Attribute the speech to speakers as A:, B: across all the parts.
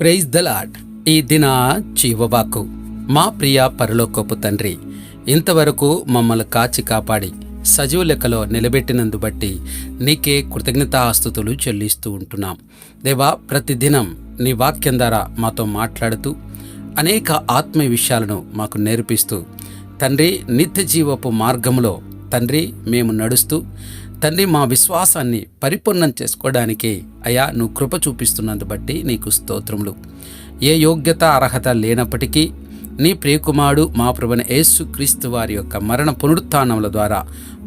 A: Praise the lord ఈ దిన జీవవాకు మా ప్రియ పరలోకపు తండ్రి ఇంతవరకు మమ్మల్ని కాచి కాపాడి సజీవ లెక్కలో నిలబెట్టినందు బట్టి నీకే కృతజ్ఞతాస్తుతులు చెల్లిస్తూ ఉంటున్నాం. దేవా ప్రతిదినం నీ వాక్యం ద్వారా మాతో మాట్లాడుతూ అనేక ఆత్మీయ విషయాలను మాకు నేర్పిస్తూ తండ్రి నిత్య జీవపు మార్గంలో తండ్రి మేము నడుస్తూ తండ్రి మా విశ్వాసాన్ని పరిపూర్ణం చేసుకోవడానికి అయా నువ్వు కృప చూపిస్తున్నందు బట్టి నీకు స్తోత్రములు. ఏ యోగ్యత అర్హత లేనప్పటికీ నీ ప్రియకుమారుడు మా ప్రభున యేసు క్రీస్తు వారి యొక్క మరణ పునరుత్నముల ద్వారా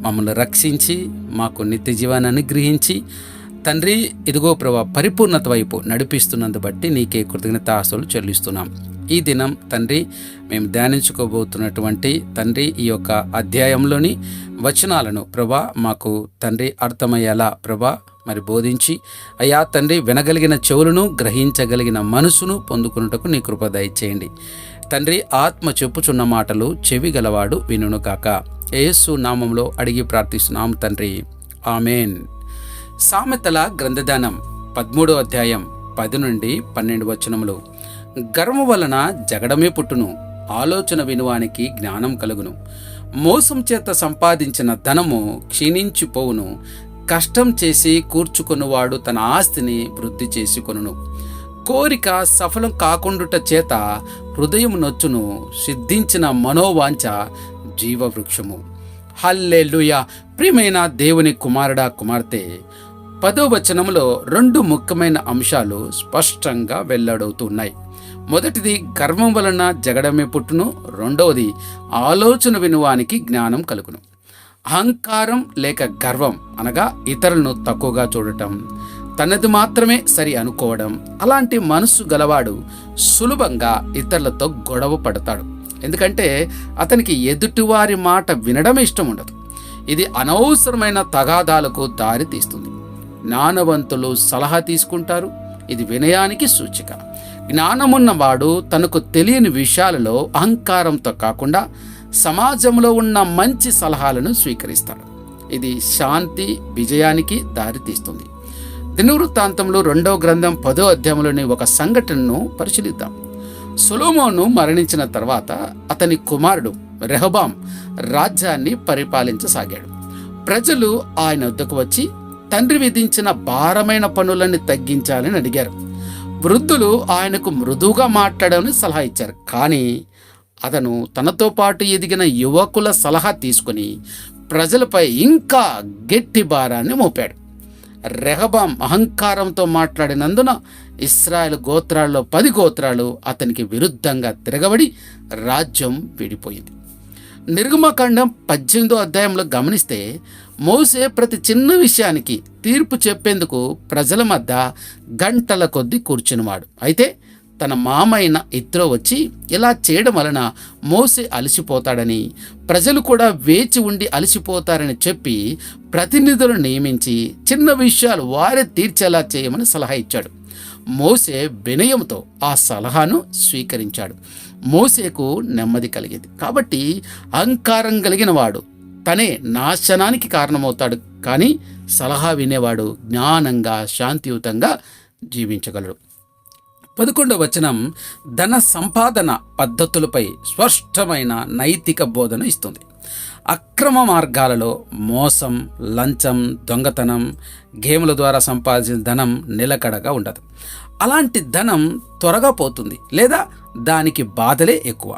A: మమ్మల్ని రక్షించి మాకు నిత్య జీవాన్ని అనుగ్రహించి తండ్రి ఇదిగో ప్రభా పరిపూర్ణత వైపు నడిపిస్తున్నందు బట్టి నీకే కృతజ్ఞతాస్తులు చెల్లిస్తున్నాం. ఈ దినం తండ్రి మేము ధ్యానించుకోబోతున్నటువంటి తండ్రి ఈ యొక్క అధ్యాయంలోని వచనాలను ప్రభా మాకు తండ్రి అర్థమయ్యేలా ప్రభా మరి బోధించి అయ్యా తండ్రి వినగలిగిన చెవులను గ్రహించగలిగిన మనసును పొందుకున్నటకు నీ కృప దయచేయండి. తండ్రి ఆత్మ చెప్పుచున్న మాటలు చెవి గలవాడు వినును కాక. ఏసు నామంలో అడిగి ప్రార్థిస్తున్నాం తండ్రి. ఆమెన్. సామెతల గ్రంథదానం పదమూడో అధ్యాయం పది నుండి పన్నెండు వచనములు. గర్వం వలన జగడమే పుట్టును ఆలోచన వినువానికి జ్ఞానం కలుగును. మోసం చేత సంపాదించిన ధనము క్షీణించిపోవును కష్టం చేసి కూర్చుకొనువాడు తన ఆస్తిని వృద్ధి చేసుకొనును. కోరిక సఫలం కాకుండుట చేత హృదయం నొచ్చును సిద్ధించిన మనోవాంఛ జీవవృక్షము. హల్లెలూయ! ప్రియమైన దేవుని కుమారుడా కుమార్తె పదో వచనంలో రెండు ముఖ్యమైన అంశాలు స్పష్టంగా వెల్లడవుతున్నాయి మొదటిది గర్వం వలన జగడమే పుట్టును రెండవది ఆలోచన వినువానికి జ్ఞానం కలుగును. అహంకారం లేక గర్వం అనగా ఇతరులను తక్కువగా చూడటం తనది మాత్రమే సరి అనుకోవడం అలాంటి మనస్సు గలవాడు సులభంగా ఇతరులతో గొడవ పడతాడు. ఎందుకంటే అతనికి ఎదుటివారి మాట వినడం ఇష్టం ఉండదు ఇది అనవసరమైన తగాదాలకు దారి తీస్తుంది జ్ఞానవంతులు సలహా తీసుకుంటారు. ఇది వినయానికి సూచిక. జ్ఞానమున్నవాడు తనకు తెలియని విషయాలలో అహంకారంతో కాకుండా సమాజంలో ఉన్న మంచి సలహాలను స్వీకరిస్తాడు. ఇది శాంతి విజయానికి దారితీస్తుంది. దినవృత్తాంతంలో రెండవ గ్రంథం పదో అధ్యాయంలోని ఒక సంఘటనను పరిశీలిద్దాం. సులోమోను మరణించిన తర్వాత అతని కుమారుడు రెహబాం రాజ్యాన్ని పరిపాలించసాగాడు. ప్రజలు ఆయన వద్దకు వచ్చి తండ్రి విధించిన భారమైన పనులని తగ్గించాలని అడిగారు. వృద్ధులు ఆయనకు మృదువుగా మాట్లాడమని సలహా ఇచ్చారు. కానీ అతను తనతో పాటు ఎదిగిన యువకుల సలహా తీసుకుని ప్రజలపై ఇంకా గట్టి భారాన్ని మోపాడు. రెహబాం అహంకారంతో మాట్లాడినందున ఇస్రాయల్ గోత్రాల్లో పది గోత్రాలు అతనికి విరుద్ధంగా తిరగబడి రాజ్యం విడిపోయింది. నిర్గమకాండం పద్దెనిమిదో అధ్యాయంలో గమనిస్తే మోసే ప్రతి చిన్న విషయానికి తీర్పు చెప్పేందుకు ప్రజల మధ్య గంటల కొద్దీ కూర్చునివాడు. అయితే తన మామైన ఇత్రో వచ్చి ఇలా చేయడం వలన మోసే అలసిపోతాడని ప్రజలు కూడా వేచి ఉండి అలసిపోతారని చెప్పి ప్రతినిధులను నియమించి చిన్న విషయాలు వారే తీర్చేలా చేయమని సలహా ఇచ్చాడు. మోసే వినయంతో ఆ సలహాను స్వీకరించాడు. మోసేకు నెమ్మది కలిగింది. కాబట్టి అహంకారం కలిగిన వాడు తనే నాశనానికి కారణమవుతాడు. కానీ సలహా వినేవాడు జ్ఞానంగా శాంతియుతంగా జీవించగలడు. పదకొండవ వచనం ధన సంపాదన పద్ధతులపై స్పష్టమైన నైతిక బోధన ఇస్తుంది. అక్రమ మార్గాలలో మోసం లంచం దొంగతనం గేముల ద్వారా సంపాదించిన ధనం నిలకడగా ఉండదు. అలాంటి ధనం త్వరగా పోతుంది లేదా దానికి బాధలే ఎక్కువ.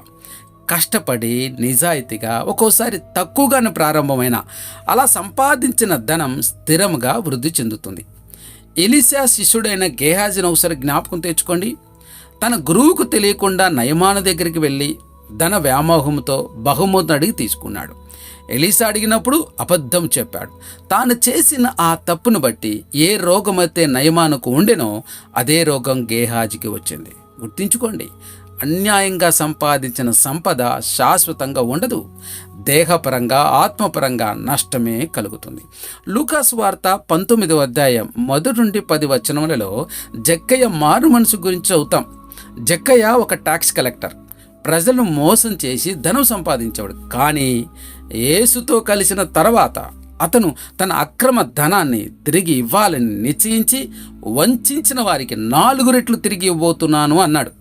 A: కష్టపడి నిజాయితీగా ఒక్కోసారి తక్కువగానే ప్రారంభమైన అలా సంపాదించిన ధనం స్థిరంగా వృద్ధి చెందుతుంది. ఎలిసా శిష్యుడైన గేహాజిని ఒకసారి జ్ఞాపకం తెచ్చుకోండి. తన గురువుకు తెలియకుండా నయమాన దగ్గరికి వెళ్ళి ధన వ్యామోహంతో బహుమతిని అడిగి తీసుకున్నాడు. ఎలీసా అడిగినప్పుడు అబద్ధం చెప్పాడు. తాను చేసిన ఆ తప్పును బట్టి ఏ రోగమైతే నయమానుకు ఉండెనో అదే రోగం గేహాజికి వచ్చింది. గుర్తించుకోండి. అన్యాయంగా సంపాదించిన సంపద శాశ్వతంగా ఉండదు. దేహపరంగా ఆత్మపరంగా నష్టమే కలుగుతుంది. లూకాస్ వార్త పంతొమ్మిదవ అధ్యాయం మొదటి నుండి పది వచనములలో జక్కయ్య మారు మనసు గురించి అవుతాం జక్కయ్య ఒక ట్యాక్స్ కలెక్టర్ ప్రజలను మోసం చేసి ధనం సంపాదించేవాడు. కానీ యేసుతో కలిసిన తర్వాత అతను తన అక్రమ ధనాన్ని తిరిగి ఇవ్వాలని నిశ్చయించి వంచిన వారికి నాలుగు రెట్లు తిరిగి ఇవ్వబోతున్నాను అన్నాడు.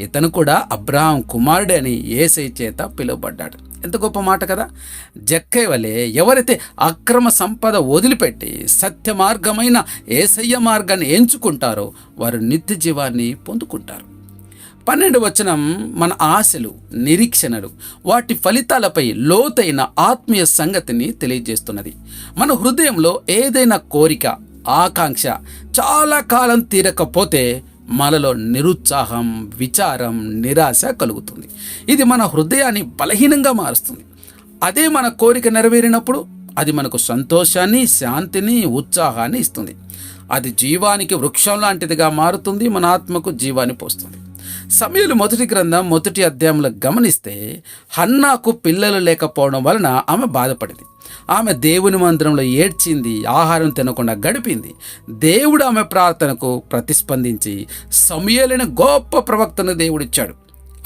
A: ఇతను కూడా అబ్రాహం కుమారుడు అని ఏసై చేత పిలువబడ్డాడు. ఎంత గొప్ప మాట కదా? జక్కయ్య వలె ఎవరైతే అక్రమ సంపద వదిలిపెట్టి సత్య మార్గమైన ఏసయ్య మార్గాన్ని ఎంచుకుంటారో వారు నిత్య జీవాన్ని పొందుకుంటారు. పన్నెండు వచనం మన ఆశలు నిరీక్షణలు వాటి ఫలితాలపై లోతైన ఆత్మీయ సంగతిని తెలియజేస్తున్నది. మన హృదయంలో ఏదైనా కోరిక ఆకాంక్ష చాలా కాలం తీరకపోతే మనలో నిరుత్సాహం విచారం నిరాశ కలుగుతుంది. ఇది మన హృదయాన్ని బలహీనంగా మారుస్తుంది. అదే మన కోరిక నెరవేరినప్పుడు అది మనకు సంతోషాన్ని శాంతిని ఉత్సాహాన్ని ఇస్తుంది. అది జీవానికి వృక్షం లాంటిదిగా మారుతుంది మన ఆత్మకు జీవాన్ని పోస్తుంది. సమయలు మొదటి గ్రంథం మొదటి అధ్యాయంలో గమనిస్తే హన్నాకు పిల్లలు లేకపోవడం వలన ఆమె బాధపడింది. ఆమె దేవుని మందిరంలో ఏడ్చింది ఆహారం తినకుండా గడిపింది. దేవుడు ఆమె ప్రార్థనకు ప్రతిస్పందించి సమయలైన గొప్ప ప్రవక్తను దేవుడిచ్చాడు.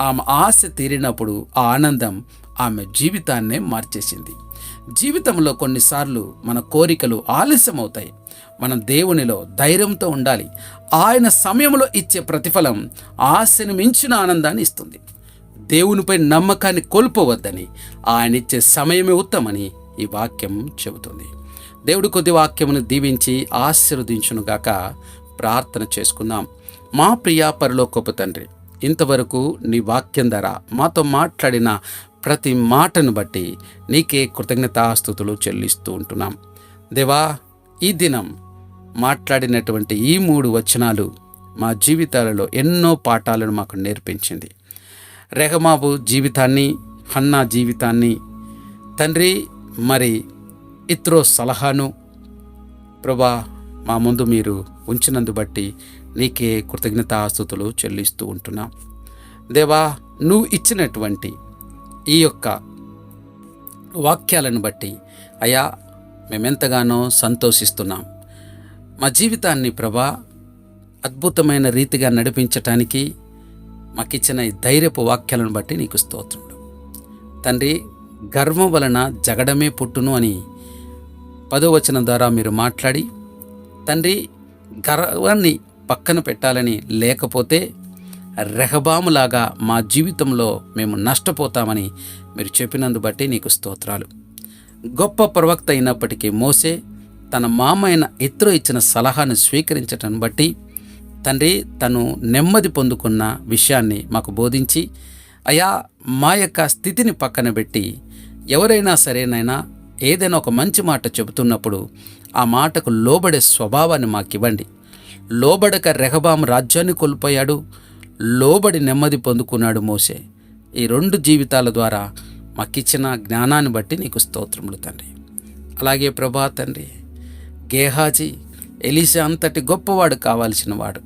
A: ఆమె ఆశ తీరినప్పుడు ఆ ఆనందం ఆమె జీవితాన్నే మార్చేసింది. జీవితంలో కొన్నిసార్లు మన కోరికలు ఆలస్యమవుతాయి. మనం దేవునిలో ధైర్యంతో ఉండాలి. ఆయన సమయంలో ఇచ్చే ప్రతిఫలం ఆశను మించిన ఆనందాన్ని ఇస్తుంది. దేవునిపై నమ్మకాన్ని కోల్పోవద్దని ఆయన ఇచ్చే సమయమే ఉత్తమని ఈ వాక్యం చెబుతుంది. దేవుడు కొద్ది వాక్యమును దీవించి ఆశీర్వదించునుగాక ప్రార్థన చేసుకుందాం మా ప్రియా పరలోకపు తండ్రి ఇంతవరకు నీ వాక్యం ద్వారా మాతో మాట్లాడిన ప్రతి మాటను బట్టి నీకే కృతజ్ఞతాస్థుతులు చెల్లిస్తూ ఉంటున్నాం. దేవా ఈ దినం మాట్లాడినటువంటి ఈ మూడు వచనాలు మా జీవితాలలో ఎన్నో పాఠాలను మాకు నేర్పించింది. రెహమాబు జీవితాన్ని హన్నా జీవితాన్ని తండ్రి మరి ఇత్రో సలహాను ప్రభా మా ముందు మీరు ఉంచినందు బట్టి నీకే కృతజ్ఞతాస్థుతులు చెల్లిస్తూ ఉంటున్నాం. దేవా నువ్వు ఇచ్చినటువంటి ఈ యొక్క వాక్యాలను బట్టి అయా మేమెంతగానో సంతోషిస్తున్నాం. మా జీవితాన్ని ప్రభా అద్భుతమైన రీతిగా నడిపించటానికి మాకిచ్చిన ఈ ధైర్యపు వాక్యాలను బట్టి నీకు స్తోత్రుడు తండ్రి గర్వం వలన జగడమే పుట్టును అని పదోవచనం ద్వారా మీరు మాట్లాడి తండ్రి గర్వాన్ని పక్కన పెట్టాలని లేకపోతే రెహబాములాగా మా జీవితంలో మేము నష్టపోతామని మీరు చెప్పినందు బట్టి నీకు స్తోత్రాలు. గొప్ప ప్రవక్త అయినప్పటికీ మోసే తన మామైన అయిన ఇతరు ఇచ్చిన సలహాను స్వీకరించటం బట్టి తండ్రి తను నెమ్మది పొందుకున్న విషయాన్ని మాకు బోధించి అయా మా యొక్క స్థితిని పక్కన పెట్టి ఎవరైనా సరేనైనా ఏదైనా ఒక మంచి మాట చెబుతున్నప్పుడు ఆ మాటకు లోబడే స్వభావాన్ని మాకివ్వండి. లోబడక రెహబాం రాజ్యాన్ని కోల్పోయాడు. లోబడి నెమ్మది పొందుకున్నాడు మోసే ఈ రెండు జీవితాల ద్వారా మాకిచ్చిన జ్ఞానాన్ని బట్టి నీకు స్తోత్రములు తండ్రి. అలాగే ప్రభా తండ్రి గేహాజీ ఎలిసా అంతటి గొప్పవాడు కావాల్సిన వాడు.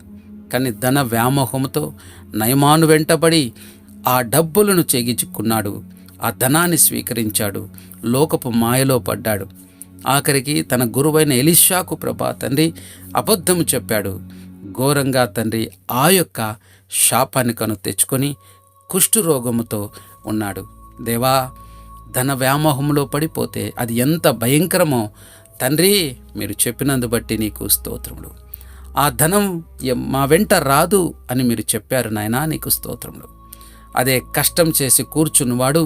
A: కానీ ధన వ్యామోహంతో నయమాను వెంటబడి ఆ డబ్బులను చేగించుకున్నాడు. ఆ ధనాన్ని స్వీకరించాడు. లోకపు మాయలో పడ్డాడు. ఆఖరికి తన గురువైన ఎలిషాకు ప్రభా తండ్రి అబద్ధము చెప్పాడు. ఘోరంగా తండ్రి ఆ యొక్క శాపాన్ని కను తెచ్చుకొని కుష్ఠరోగముతో ఉన్నాడు. దేవా ధన వ్యామోహంలో పడిపోతే అది ఎంత భయంకరమో తండ్రి మీరు చెప్పినందు బట్టి నీకు స్తోత్రములు. ఆ ధనం మా వెంట రాదు అని మీరు చెప్పారు నాయనా నీకు స్తోత్రములు. అదే కష్టం చేసి కూర్చున్నవాడు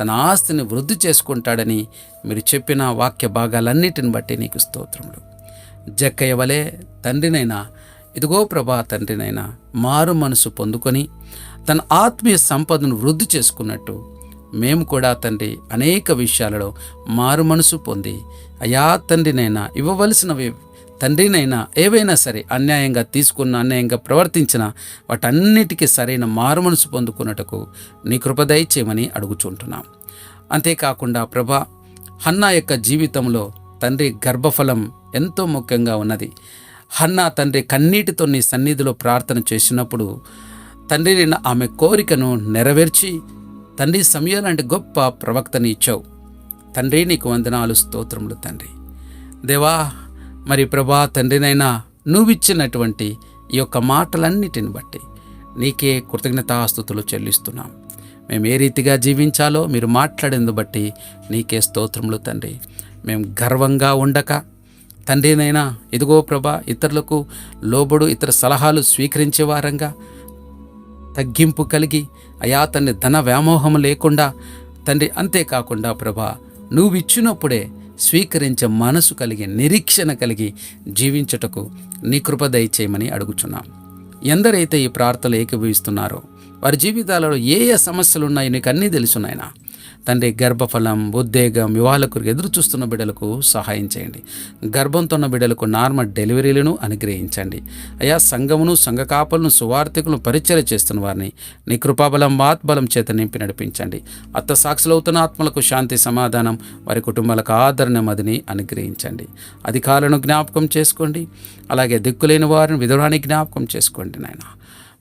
A: తన ఆస్తిని వృద్ధి చేసుకుంటాడని మీరు చెప్పిన వాక్య భాగాలన్నిటిని బట్టి నీకు స్తోత్రములు. జక్కయ్య వలె తండ్రినైనా ఇదిగో ప్రభా తండ్రినైనా మారు మనసు పొందుకొని తన ఆత్మీయ సంపదను వృద్ధి చేసుకున్నట్టు మేము కూడా తండ్రి అనేక విషయాలలో మారు మనసు పొంది అయా తండ్రినైనా ఇవ్వవలసినవి తండ్రినైనా ఏవైనా సరే అన్యాయంగా తీసుకున్న అన్యాయంగా ప్రవర్తించిన వాటన్నిటికీ సరైన మారు మనసు పొందుకున్నట్టుకు నీ కృప అడుగుచుంటున్నాం. అంతేకాకుండా ప్రభా హన్నా యొక్క జీవితంలో తండ్రి గర్భఫలం ఎంతో ముఖ్యంగా ఉన్నది. హన్నా తండ్రి కన్నీటితో నీ సన్నిధిలో ప్రార్థన చేసినప్పుడు తండ్రి ఆమె కోరికను నెరవేర్చి తండ్రి సమయం లాంటి గొప్ప ప్రవక్తని ఇచ్చావు. తండ్రి నీకు వందనాలు స్తోత్రములు తండ్రి. దేవా మరి ప్రభా తండ్రినైనా నువ్విచ్చినటువంటి ఈ యొక్క మాటలన్నిటిని బట్టి నీకే కృతజ్ఞతాస్థుతులు చెల్లిస్తున్నాం. మేము ఏ రీతిగా జీవించాలో మీరు మాట్లాడేందు బట్టి నీకే స్తోత్రములు తండ్రి. మేము గర్వంగా ఉండక తండ్రినైనా ఇదిగో ప్రభా ఇతరులకు లోబడు ఇతర సలహాలు స్వీకరించే వారంగా తగ్గింపు కలిగి అయా తండ్రి ధన వ్యామోహం లేకుండా తండ్రి అంతేకాకుండా ప్రభా నువ్వు ఇచ్చినప్పుడే స్వీకరించే మనసు కలిగి నిరీక్షణ కలిగి జీవించుటకు నీ కృప దయచేయమని అడుగుచున్నాం. ఎందరైతే ఈ ప్రార్థనలు ఏకీభవిస్తున్నారో వారి జీవితాలలో ఏ ఏ సమస్యలు ఉన్నాయో నీకు అన్నీ తెలుసున్నాయినా తండ్రి గర్భఫలం ఉద్వేగం వివాహాలకు ఎదురు చూస్తున్న బిడ్డలకు సహాయం చేయండి. గర్భంతో ఉన్న బిడ్డలకు నార్మల్ డెలివరీలను అనుగ్రహించండి. అయా సంఘమును సంఘ కాపలను సువార్థికులను పరిచయం చేస్తున్న వారిని నీ కృపాబలం ఆత్బలం చేత నింపి నడిపించండి. అత్త సాక్షులవుతున్న ఆత్మలకు శాంతి సమాధానం వారి కుటుంబాలకు ఆదరణ మదిని అనుగ్రహించండి. అధికారులను జ్ఞాపకం చేసుకోండి. అలాగే దిక్కులేని వారిని విధురాన్ని జ్ఞాపకం చేసుకోండి నాయన.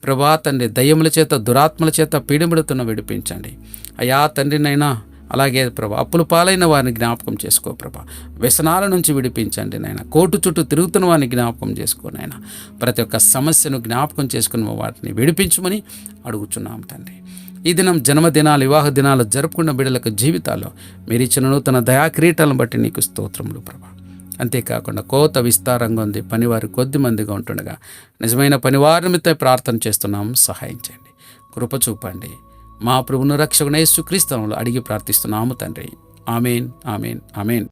A: ప్రభా తండ్రి దయ్యముల చేత దురాత్మల చేత పీడిమిడుతున్న విడిపించండి. అయా తండ్రినైనా అలాగే ప్రభా అప్పులు పాలైన వారిని జ్ఞాపకం చేసుకో ప్రభా. వ్యసనాల నుంచి విడిపించండి నాయన. కోటు చుట్టూ తిరుగుతున్న వారిని జ్ఞాపకం చేసుకో నాయన. ప్రతి ఒక్క సమస్యను జ్ఞాపకం చేసుకున్న వాటిని విడిపించమని అడుగుచున్నాం తండ్రి. ఈ దినం జన్మదినాలు వివాహ దినాలు జరుపుకున్న బిడ్డలకు జీవితాల్లో మీరు ఇచ్చిన నూతన దయా క్రీటలను బట్టి నీకు స్తోత్రములు ప్రభా. అంతేకాకుండా కోత విస్తారంగా ఉంది. పనివారు కొద్ది మందిగా ఉంటుండగా నిజమైన పనివారి నిమిత్తం ప్రార్థన చేస్తున్నాం. సహాయం చేయండి. కృప చూపండి. మా ప్రభును రక్షకునేసు సుక్రీస్తవంలో అడిగి ప్రార్థిస్తున్నాము తండ్రి. ఆమెన్ ఆమెన్ ఆమెన్.